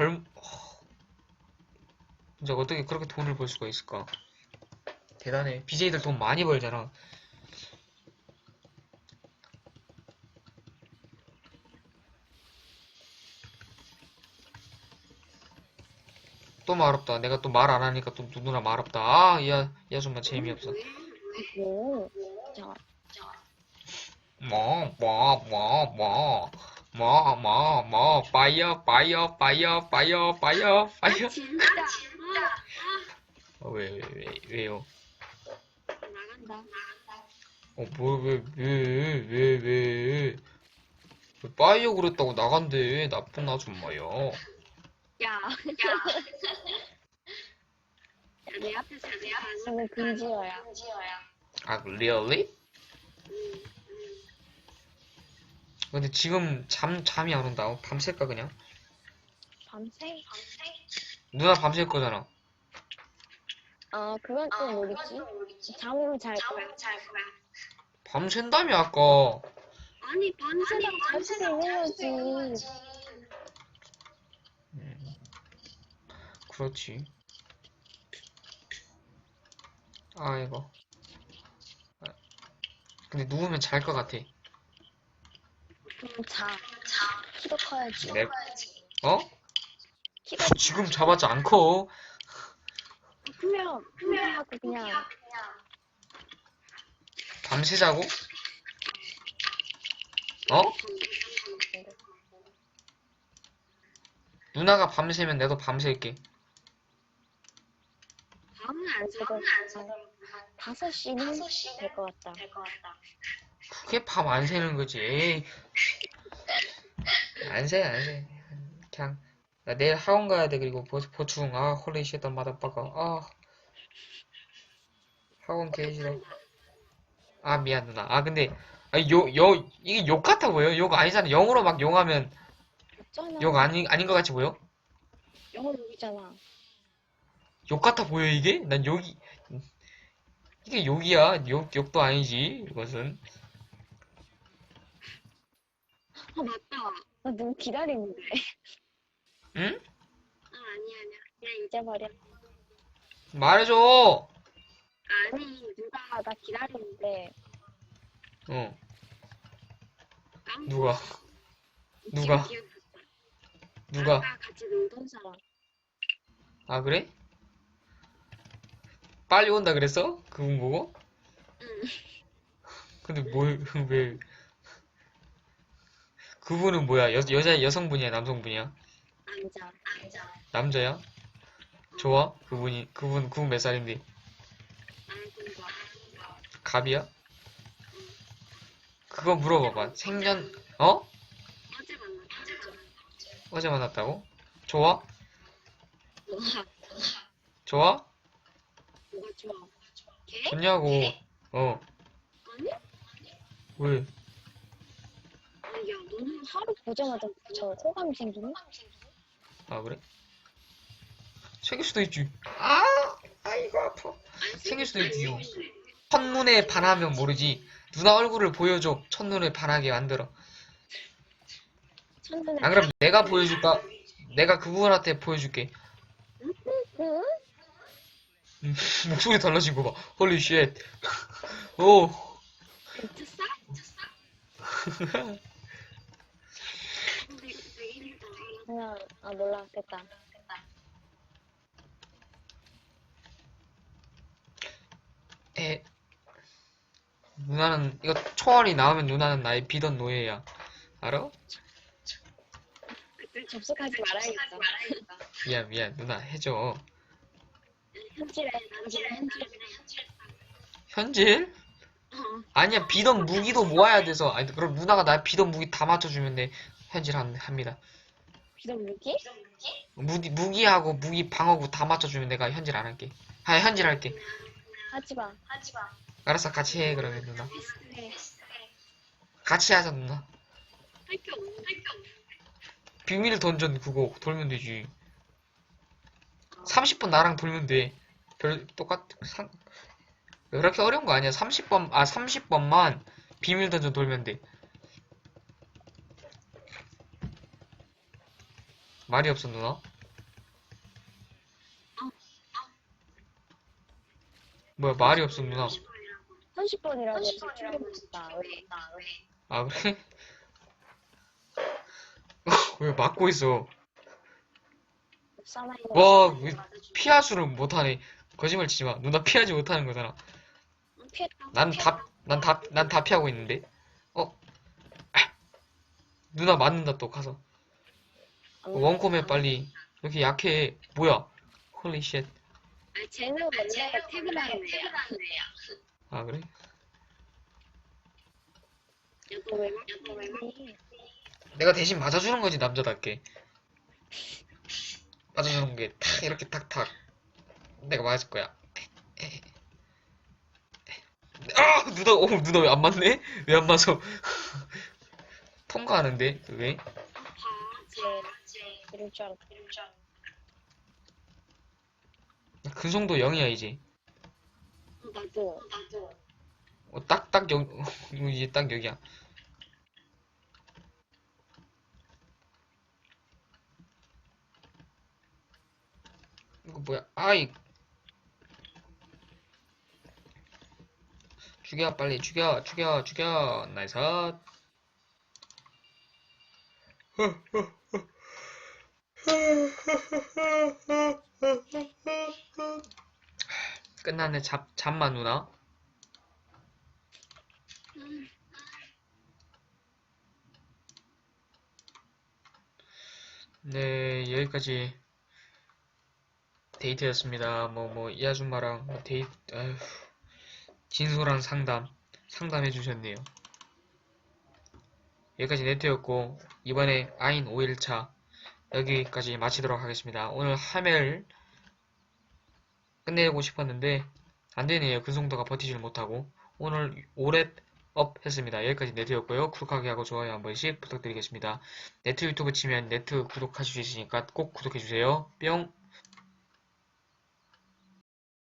젊 어, 진짜 어떻게 그렇게 돈을 벌 수가 있을까? 대단해. BJ들 돈 많이 벌잖아. 또 말없다. 내가 또 말 안 하니까 또 누구나 말없다. 아, 야, 야, 정말 재미없어. 뭐? 자, 뭐, 뭐, 뭐, 뭐, 뭐, 뭐, 뭐, 파이어, 파이어, 파이어, 파이어, 파이어, 파이어. 진짜. 어, 왜, 왜, 왜, 왜요? 나간다. 어, 뭐, 왜, 왜, 왜, 왜, 왜 빠이어 그랬다고 나간대. 나쁜 아줌마야. 야. 야. 내 앞에서 내 앞에서 는 금지어야. 아, really? 근데 지금 잠, 잠이 안 온다. 어, 밤샐까, 그냥? 밤새? 밤새? 누나 밤샐 거잖아. 어, 그건 또 모르지. 잠을 잘 거야. 밤샌다며, 아까. 아니, 밤새라고 잘 수도 있는 거지. 음, 그렇지. 아이고. 아, 근데 누우면 잘 것 같아. 그럼 자. 자. 키도 커야지. 내, 어? 키가 지금 잡았자 안 커. 크면, 크면 하고 그냥. 밤새 자고? 어? 누나가 밤새면 나도 밤샐게. 밤은 안 새고. 다섯 시는 될 것 같다. 그게 밤안 새는 거지. 안 새, 안 새. 그냥, 나 내일 학원 가야 돼. 그리고 보, 보충. 아, 홀리 쉣다 마다빠가. 아. 학원 개 싫어. 아, 미안, 누나. 아, 근데, 아, 요, 요, 이게 욕 같아 보여? 욕 아니잖아. 영어로 막 용하면 없잖아. 욕 아니, 아닌 것 같이 보여? 영어 욕이잖아. 욕 같아 보여, 이게? 난 욕이, 이게 욕이야. 욕, 욕도 아니지. 이것은. 아, 맞다. 나 누구 기다리는데. 응? 아, 아니야, 아니야. 그냥 잊어버려. 말해줘! 아니, 누가 나 기다리는데. 어, 깜- 누가, 누가? 기억- 기억났어. 누가? 아까 같이 놀던 사람. 아, 그래? 빨리 온다 그랬어? 그분 보고? 응. 근데 뭐, 왜, 그분은 뭐야? 여, 여자, 여성분이야? 남성분이야? 앉아. 남자야? 좋아? 그분이, 그분, 그분 몇 살인데? 갑이야? 그거 물어봐봐. 생년, 어? 어제 만났다고? 좋아? 좋아? 뭐가 좋아? 걔? 좋냐고. 어, 아니? 왜? 하루 보자마자 저 호감이 생기니? 아, 그래? 생길 수도 있지. 아, 아이고, 아파. 생길 수도 있지요. 첫눈에 반하면 모르지. 누나 얼굴을 보여줘. 첫눈에 반하게 만들어. 첫눈에. 안 그럼 내가 보여줄까? 내가 그분한테 보여줄게. 응? 음, 목소리 달라진 거 봐. 홀리 쉣. 오. 미쳤어? 그냥, 아, 몰라. 됐다. 에. 누나는 이거 초월이 나오면 누나는 나의 비던 노예야. 알아? 그때 접속하지 말아야겠다. 미안 미안 누나 해줘. 현질해, 현질해, 현질해. 현질? 어, 아니야 비던 무기도 모아야 돼서. 아니 그럼 누나가 나 비던 무기 다 맞춰주면 돼. 현질 합- 합니다. 비단 무기? 무기 무기하고 무기 방어구 다 맞춰주면 내가 현질 안 할게. 아 현질 할게. 하지 마. 하지 마. 알았어 같이 해 그러면 누나. 네. 같이 하자 누나. 할게 없는. 비밀 던전 그거 돌면 되지. 30분 나랑 돌면 돼. 별 똑같 상 이렇게 어려운 거 아니야. 30번 아 30번만 비밀 던전 돌면 돼. 말이 없어 누나? 뭐야 말이 없어 누나. 30번이라고 30번이라고 아 그래? 왜 막고 있어? 와 피하수를 못하네. 거짓말 치지마. 누나 피하지 못하는 거잖아. 난 다 난 다 난 다 피하고 있는데? 어? 아, 누나 맞는다 또 가서. 원콤에 빨리 이렇게 약해 뭐야 홀리 쉣 아, 쟤는 원래 퇴근하는 애야. 아 그래? 여보 왜 그러니? 내가 대신 맞아주는 거지 남자답게 맞아주는 게 탁 이렇게 탁탁 내가 맞을 거야 아 누나 어 누나 왜 안 맞네? 왜 안 맞아? 통과하는데 왜? 쟤 이럴 줄 알았다. 그 정도 0이야 이제. 나도. 어, 딱딱 여 이거 이제 딱 여기야. 이거 뭐야? 아이. 죽여 빨리 죽여 죽여 죽여. 나이스 끝났네 잡 잠만 누나 네, 여기까지 데이트였습니다. 뭐, 뭐, 이 아줌마랑 뭐 데이트, 아휴, 진솔한 상담, 상담해 주셨네요. 여기까지 네트였고, 이번에 아인 5일차, 여기까지 마치도록 하겠습니다. 오늘 하멜 끝내고 싶었는데, 안 되네요. 그 정도가 버티질 못하고. 오늘 오랫 업 했습니다. 여기까지 네트였고요. 구독하기 하고 좋아요 한 번씩 부탁드리겠습니다. 네트 유튜브 치면 네트 구독하실 수 있으니까 꼭 구독해주세요. 뿅!